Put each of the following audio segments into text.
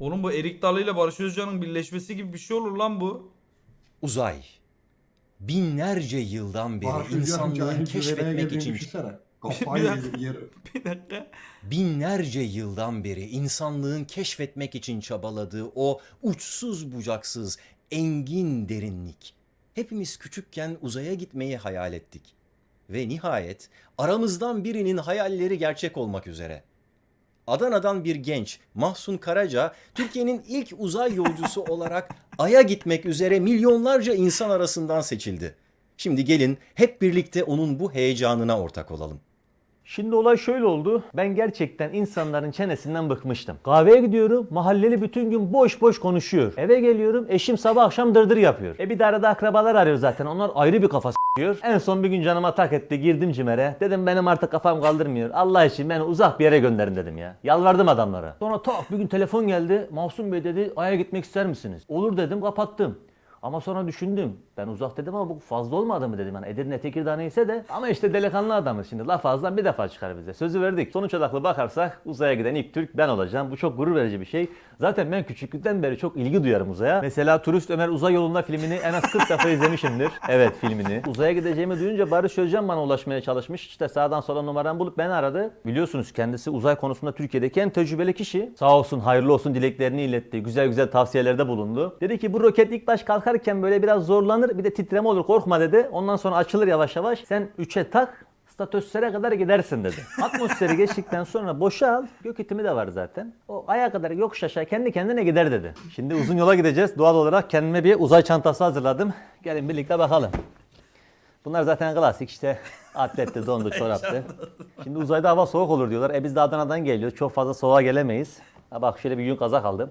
Oğlum bu Erik Dalı ile Barış Özcan'ın birleşmesi gibi bir şey olur lan bu. Uzay. Binlerce yıldan beri Barış insanlığın keşfetmek için düşünsene. Kafayı Bir dakika. yer. Bir dakika. binlerce yıldan beri insanlığın keşfetmek için çabaladığı o uçsuz bucaksız engin derinlik. Hepimiz küçükken uzaya gitmeyi hayal ettik. Ve nihayet aramızdan birinin hayalleri gerçek olmak üzere. Adana'dan bir genç Mahsun Karaca Türkiye'nin ilk uzay yolcusu olarak Ay'a gitmek üzere milyonlarca insan arasından seçildi. Şimdi gelin hep birlikte onun bu heyecanına ortak olalım. Şimdi olay şöyle oldu. Ben gerçekten insanların çenesinden bıkmıştım. Kahveye gidiyorum. Mahalleli bütün gün boş boş konuşuyor. Eve geliyorum. Eşim sabah akşam dırdır yapıyor. E bir de arada akrabalar arıyor zaten. Onlar ayrı bir kafa s***yor. En son bir gün canıma tak etti. Girdim cimere. Dedim benim artık kafam kaldırmıyor. Allah için beni uzak bir yere gönderin dedim ya. Yalvardım adamlara. Sonra tak bir gün telefon geldi. Mahsun Bey dedi Ay'a gitmek ister misiniz? Olur dedim kapattım. Ama sonra düşündüm. Ben uzak dedim ama bu fazla olmadı mı dedim. Yani Edirne Tekirdağ neyse de. Ama işte delikanlı adamız şimdi. Laf ağızdan bir defa çıkar bize. Sözü verdik. Sonuç odaklı bakarsak uzaya giden ilk Türk ben olacağım. Bu çok gurur verici bir şey. Zaten ben küçüklükten beri çok ilgi duyarım uzaya. Mesela Turist Ömer Uzay Yolunda filmini en az 40 defa izlemişimdir. Evet filmini. Uzaya gideceğimi duyunca Barış Özcan bana ulaşmaya çalışmış. İşte sağdan sola numaramı bulup beni aradı. Biliyorsunuz kendisi uzay konusunda Türkiye'deki en tecrübeli kişi. Sağ olsun hayırlı olsun dileklerini iletti. Güzel güzel tavsiyelerde bulundu. Dedi ki bu roket ilk baş kalkarken böyle biraz zorlanır. Bir de titreme olur korkma dedi. Ondan sonra açılır yavaş yavaş. Sen 3'e tak statosfere kadar gidersin dedi. Atmosferi geçtikten sonra boşa al. Gök itimi de var zaten. O aya kadar yokuş aşağı kendi kendine gider dedi. Şimdi uzun yola gideceğiz. Doğal olarak kendime bir uzay çantası hazırladım. Gelin birlikte bakalım. Bunlar zaten klasik işte atletti, dondu, çoraptı. Şimdi uzayda hava soğuk olur diyorlar. E biz de Adana'dan geliyoruz. Çok fazla soğuğa gelemeyiz. Ha bak şöyle bir yün kazak aldım.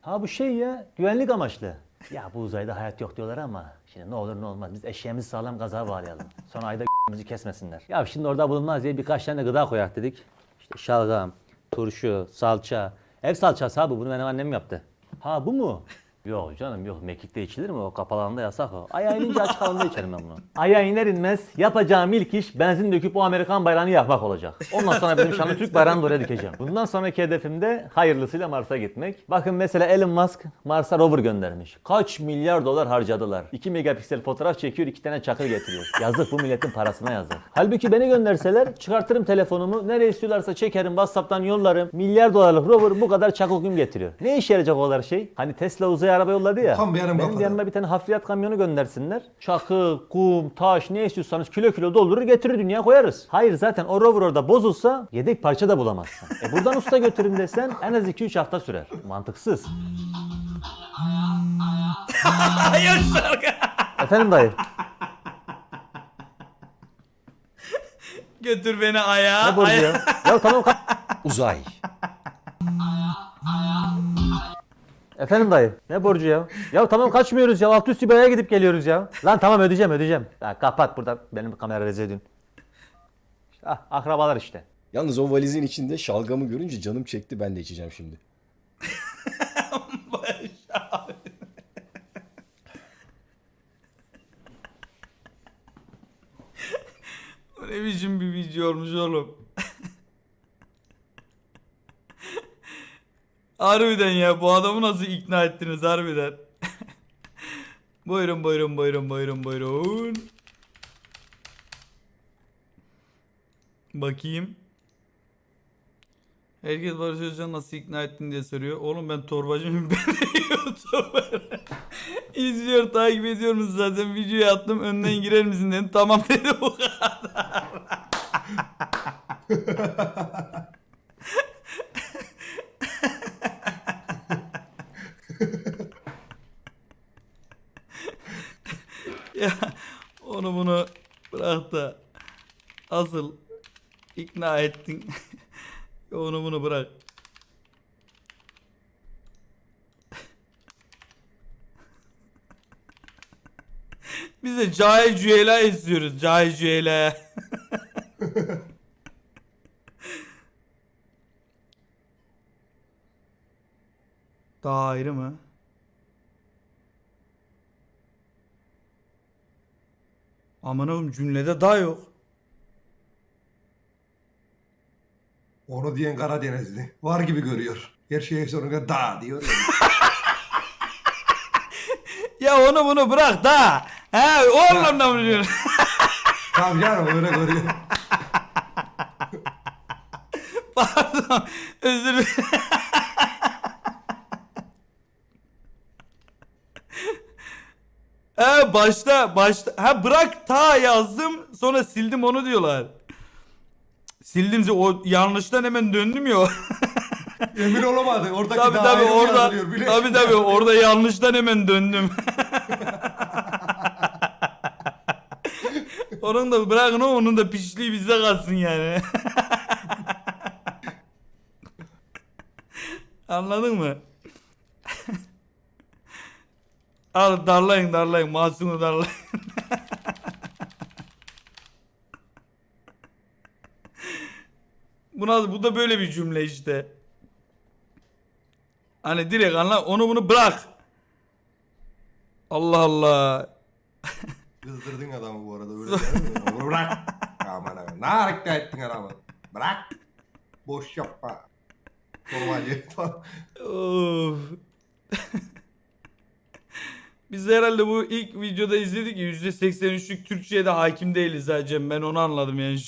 Ha bu şey ya güvenlik amaçlı. Ya bu uzayda hayat yok diyorlar ama şimdi ne olur ne olmaz biz eşeğimizi sağlam gaza bağlayalım. Sonra ayda bizi kesmesinler. Ya şimdi orada bulunmaz diye birkaç tane gıda koyak dedik. İşte şalgam, turşu, salça. Ev salçası abi bunu benim annem yaptı. Ha bu mu? Yok canım yok mekikte içilir mi? O kapalı alanda yasak o. Aya inince açık alanda içerim ben bunu. Aya iner inmez yapacağım ilk iş benzin döküp o Amerikan bayrağını yakmak olacak. Ondan sonra benim şanlı Türk bayrağını da dikeceğim. Bundan sonraki hedefim de hayırlısıyla Mars'a gitmek. Bakın mesela Elon Musk Mars'a rover göndermiş. Kaç milyar dolar harcadılar. 2 megapiksel fotoğraf çekiyor, 2 tane çakır getiriyor. Yazık bu milletin parasına yazık. Halbuki beni gönderseler çıkartırım telefonumu, nereye istiyorlarsa çekerim, WhatsApp'tan yollarım. Milyar dolarlık rover bu kadar çakıl gün getiriyor. Ne işe yarayacak o kadar şey? Hani Tesla uzaya araba yolladı ya. Tam benim benim kafada. de yanıma bir tane hafriyat kamyonu göndersinler. Çakıl, kum, taş ne istiyorsanız kilo kilo doldurur getirir dünya koyarız. Hayır zaten o rover orada bozulsa yedek parça da bulamazsın. E buradan usta götürün desen en az 2-3 hafta sürer. Mantıksız. Efendim dayı. Götür beni aya. Ne aya. ya? Ya tamam Uzay. Efendim dayı. Ne borcu ya? Ya tamam kaçmıyoruz ya. Alt üstü bir aya gidip geliyoruz ya. Lan tamam ödeyeceğim ödeyeceğim. Ya kapat burada benim kamera rezil ediyorsun. İşte, ah, akrabalar işte. Yalnız o valizin içinde şalgamı görünce canım çekti ben de içeceğim şimdi. Ne biçim bir video olmuş oğlum. Harbiden ya bu adamı nasıl ikna ettiniz harbiden. buyurun buyurun buyurun buyurun buyurun. Bakayım. Herkes Barış Özcan nasıl ikna ettin diye soruyor. Oğlum ben torbacı? Ben de YouTuber. İzliyor, takip ediyorum zaten. Videoyu attım. Önden girer misin dedim. Tamam dedi bu kadar. Ya onu bunu bırak da asıl ikna ettin. onu bunu bırak. Biz de Cahil Cüela istiyoruz. Cahil Cüela. Daha ayrı mı? Aman oğlum cümlede daha yok. Onu diyen Karadenizli. Var gibi görüyor. Her şeye sonuna da diyor. ya. Onu bunu bırak da. He o anlamda mı diyorsun? Tamam canım öyle görüyor. Pardon. Özür dilerim. Başta başta ha bırak ta yazdım sonra sildim onu diyorlar. Sildim o yanlıştan hemen döndüm ya. Emin olamadı. Oradaki tabi daha tabi ayrı orada yazılıyor, biliyor tabi musun? tabi orada yanlıştan hemen döndüm. onun da bırakın o onun da pişliği bizde kalsın yani. Anladın mı? Al darlayın darlayın Masum'u darlayın. Buna, bu da böyle bir cümle işte. Hani direkt anla onu bunu bırak. Allah Allah. Kızdırdın adamı bu arada. Öyle değil mi? Onu bırak. Aman aman. Ne hareket ettin adamı? Bırak. Boş yapma. Falan. Of. Biz herhalde bu ilk videoda izledik ya %83'lük Türkçe'ye de hakim değiliz ha Cem. Ben onu anladım yani.